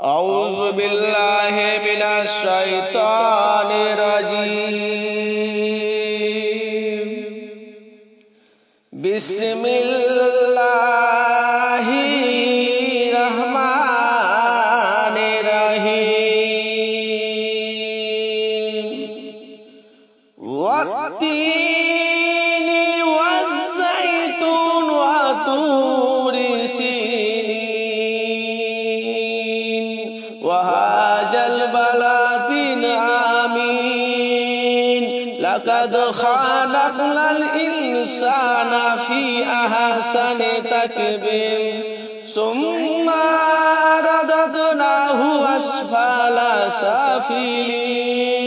اعوذ باللہ من الشیطان الرجیم بسم اللہ وهذا البلد آمين. لقد خلقنا الإنسان في أحسن تكبير. ثم رددناه أسفل سافلين.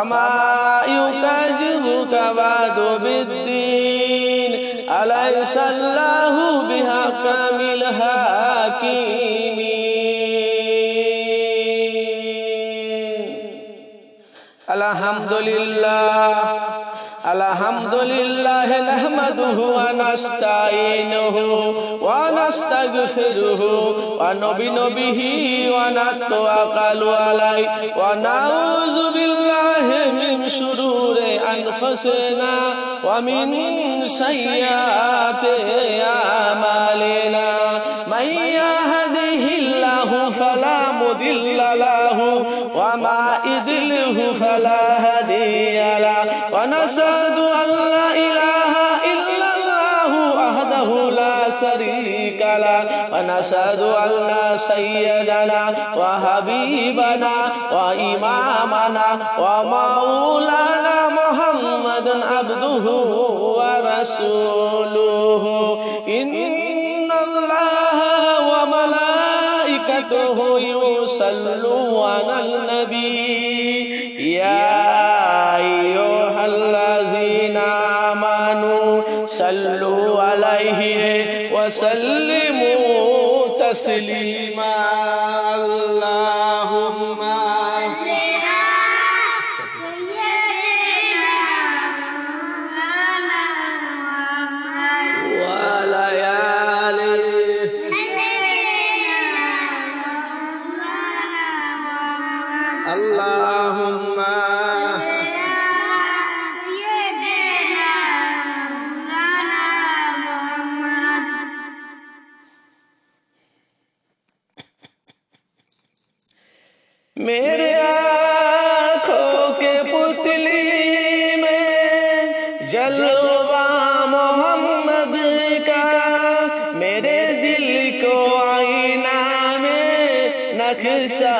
فما يكذبك بعد بالدين. أليس الله بحكم الحاكمين؟ الحمد لله الحمد لله نحمده ونستعينه ونستغفره ونؤمن به ونتوكل عليه ونعوذ بالله شرور أنفسنا ومن سيئات أعمالنا. من يهده الله فلا مضل له وما يضلله فلا هادي له. ونشهد له ونشهد أن سيدنا وحبيبنا وإمامنا ومولانا محمد عبده ورسوله. إن الله وملائكته يصلون على النبي. تسليما قصہ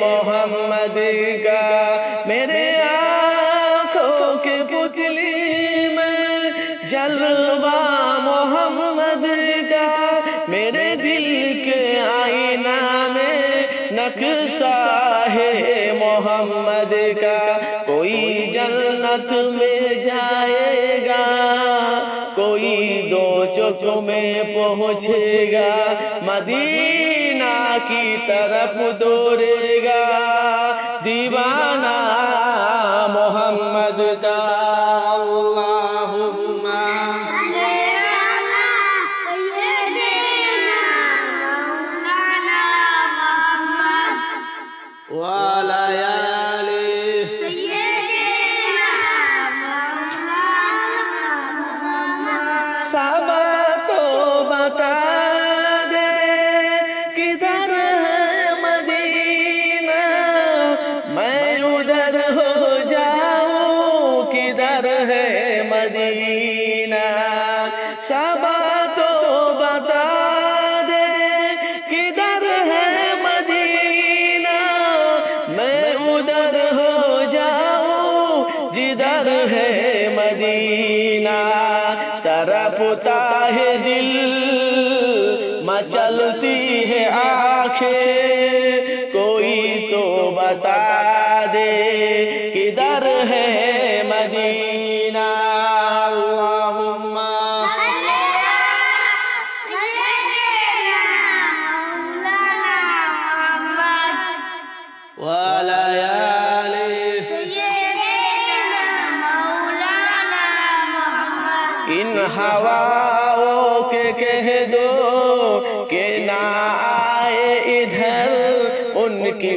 محمد کا پوچھے گا مدینہ کی طرف دوڑے گا دیوانہ محمد کا بتا دے کدھر ہے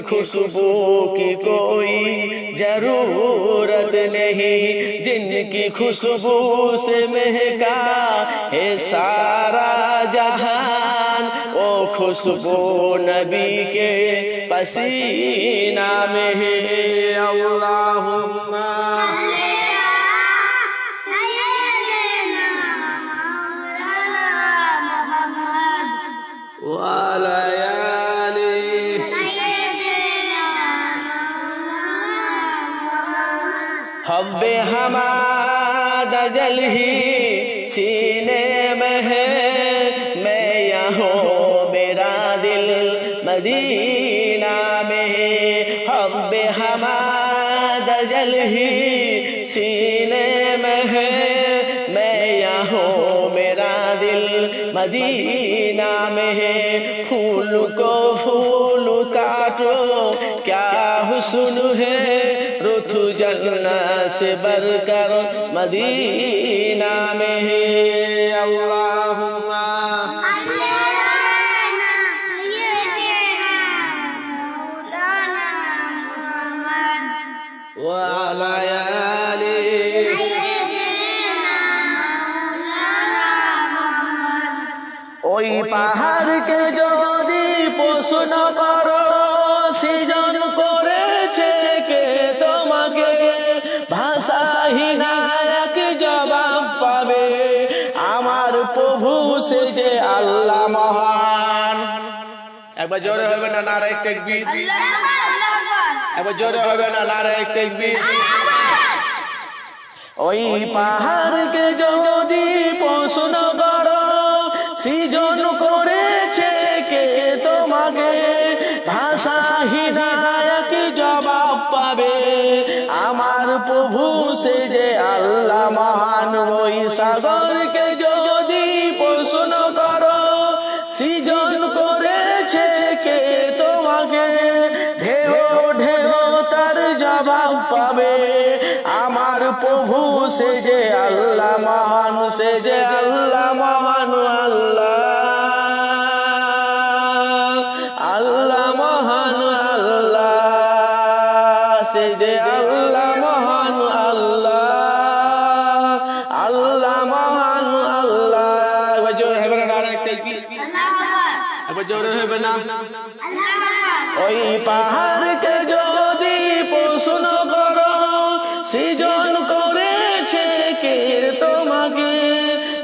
خوشبو کی کوئی ضرورت نہیں۔ جن کی خوشبو سے مہکا ہے سارا جہان، وہ خوشبو نبی کے پسینہ میں ہے۔ اللہ حب ہماد جل ہی سینے میں ہے میں یہاں میرا دل مدینہ میں حب ہماد جل ہی سینے میں ہے میں یہاں ہوں، میرا دل مدینہ میں ہے۔ پھول کو پھول کاٹو، کیا حسن ہے؟ جلنا سے بڑھ کر مدینہ میں ہے۔ اللہ এক জবাব পাবে। আমার প্রভু যে আল্লাহ মহান। একবার জোরে হবে না নারায় তেকবীর? একবার জোরে হবে না নারায় তেকবীর? ওই পাহাড়কে যদি প্রশ্ন করো সৃজন সাগরকে যদি করো, সৃজন করেছে কে? তোমাকে ঢেউ ঢেউ তার জবাব পাবে। আমার প্রভু, সে যে আল্লাহ মহান, সে যে আল্লাহ মহান। সৃজন করেছে তোমাকে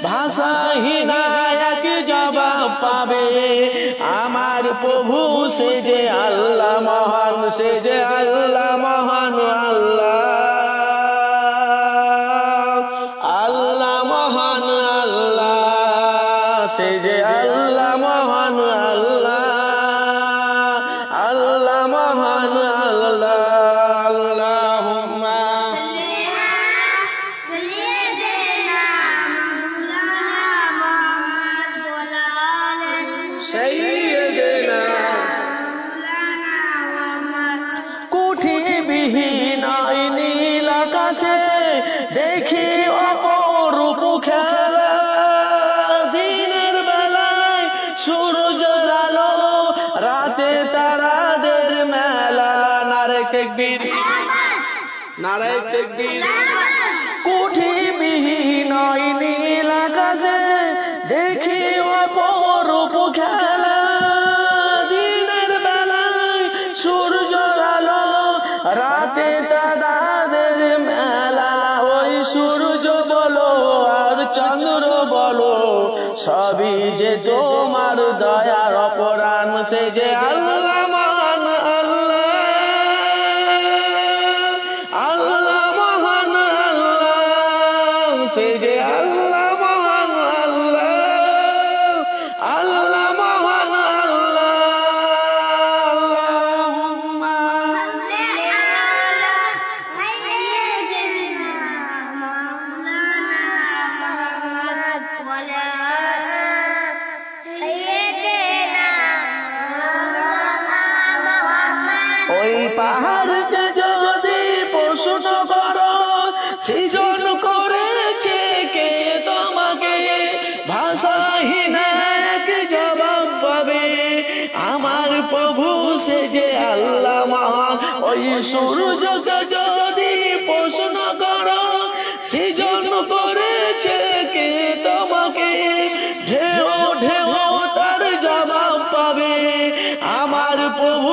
ভাষাহীন এক জবাব পাবে আমার প্রভু সে যে আল্লাহ মহান, সে যে আল্লাহ মহান। 谢谢 সূর্য জালো রাতে তারাদের মেলা নারে কেকবির নারায় কেকবির যে তোমার দয়ার অপরাণ সে যে আল্লাহ ওই পাহাড়কে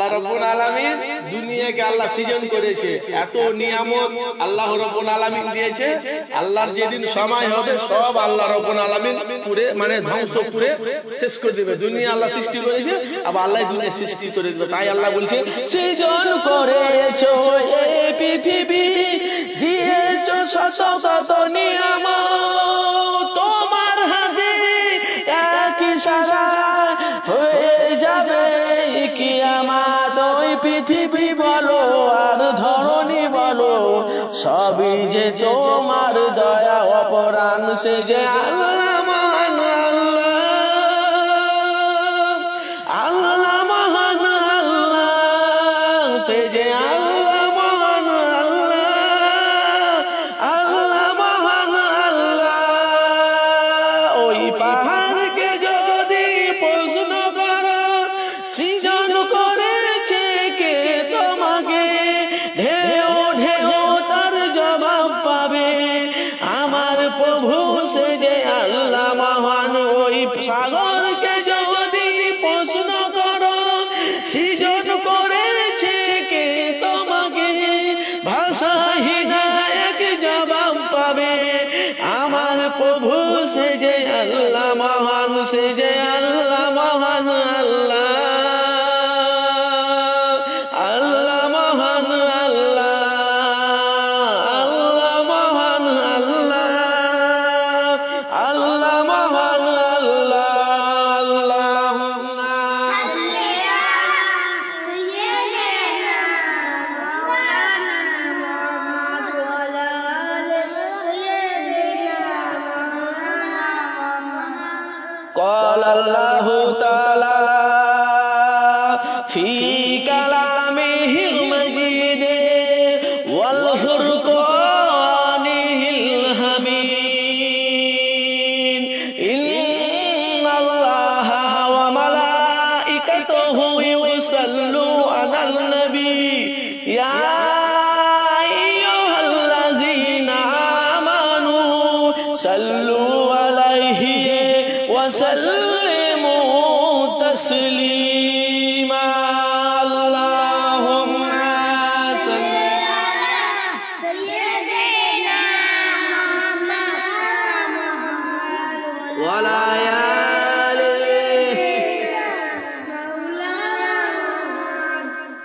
আল্লাহ রব্বুল আলামিন দুনিয়াকে আল্লাহ সৃজন করেছে। এত নিয়ামত আল্লাহ রব্বুল আলামিন দিয়েছে। আল্লাহর যেদিন সময় হবে সব আল্লাহ রব্বুল আলামিন পুরে মানে, মানে ধ্বংস করে শেষ করে দেবে। দুনিয়া আল্লাহ সৃষ্টি করেছে আবার আল্লাহ দুনিয়া সৃষ্টি করে দেবে তাই আল্লাহ বলছে সৃজন করেছ এই পৃথিবী দিয়েছ শত শত নিয়ামত। সবই যে তোমার দয়া অপরাণ সে যে আল্লাহ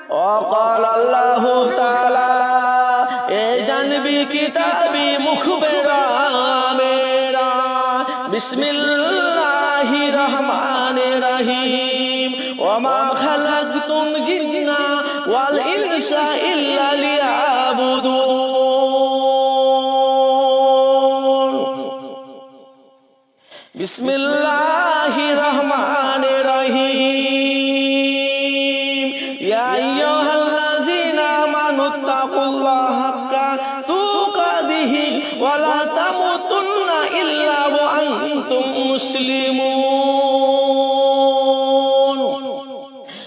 وقال الله تعالى اجن بكتابي مخبرا میرا بسم اللہ بسم الله الرحمن الرحيم يا أيها الذين آمنوا اتقوا الله حق تقاته ولا تموتن إلا وأنتم مسلمون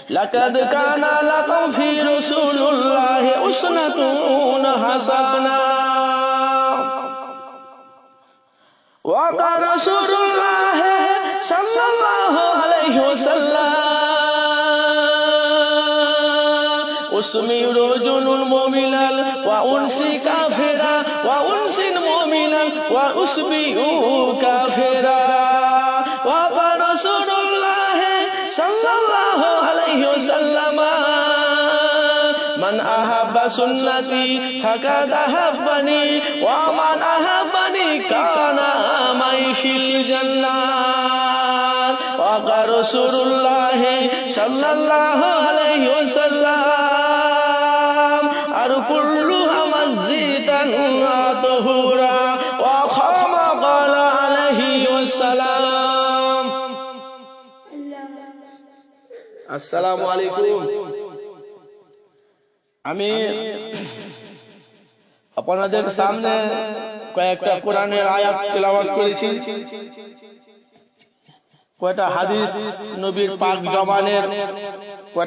لقد كان لكم في رسول الله أسنة حسنة وقال رسول اسمي رجل مؤمنا وأنسي كافرا وأنسي مؤمنا وأسبي كافرا. وقال رسول الله صلى الله عليه وسلم من أحب سنتي فقد أحبني ومن أحبني كان معي في الجنة. وقال رسول الله صلى الله عليه وسلم كلها مسجدا طهورا وقام قال عليه والسلام আসসালামু আলাইকুম আমি আপনাদের সামনে কয়েকটা কোরআনের আয়াত তেলাওয়াত করেছি কয়টা হাদিস নবীর পাক জবানের কয়টা